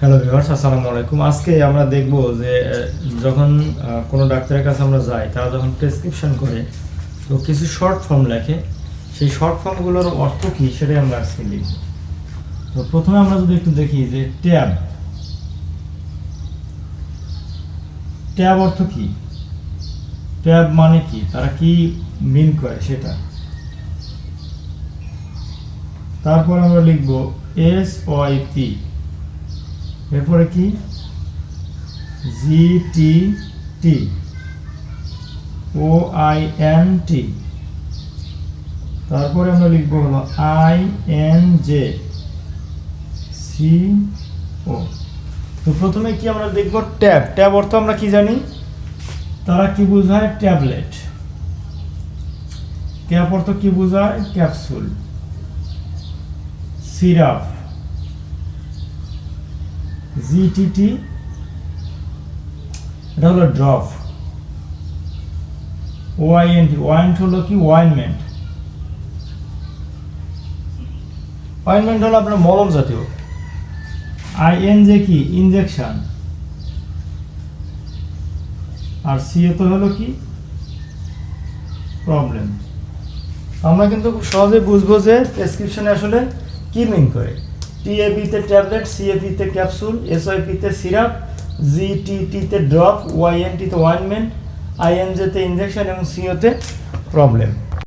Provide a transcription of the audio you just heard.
Hello viewers আসসালামু আলাইকুম। আজকে আমরা দেখব যে যখন কোনো ডাক্তারের কাছে আমরা যাই, তারা যখন প্রেসক্রিপশন করে, তো কিছু শর্ট ফর্ম লেখে। সেই শর্ট ফর্মগুলোর অর্থ কী সেটাই আমরা আজকে লিখব তো প্রথমে আমরা যদি একটু দেখি যে, ট্যাব। ট্যাব অর্থ কি? ট্যাব মানে কি? তারা কি মিন করে সেটা? তারপর আমরা লিখব এস ওয়াই পি এরপরে কি? জি টি টি ও আই এন টি তারপরে আমরা লিখব হলো I N J C O তো প্রথমে কি আমরা দেখব? ট্যাব। ট্যাব অর্থ আমরা কি জানি? তারা কি বোঝায়? ট্যাবলেট। ক্যাপ অর্থ কি বোঝায়? ক্যাপসুল। সিরাপ। জিটিটি এটা হলো ড্রপ ওয়াইএনটি ওয়াইন্ট হলো কি? ওয়াইনমেন্ট ওয়াইনমেন্ট হলো আপনার মলম জাতীয়। আইএন যে কি? ইনজেকশন আর সিএ তো হলো কি? প্রবলেম আমরা কিন্তু খুব সহজে বুঝব যে প্রেসক্রিপশনে আসলে কি মিন করে। টিএপিতে ট্যাবলেট সিএপিতে ক্যাপসুল এসওআইপিতে সিরাপ জিটিটিতে ড্রপ ওয়াইএনটিতে ওয়ানমেন্ট আইএনজেতে ইঞ্জেকশন এবং সিওতে প্রবলেম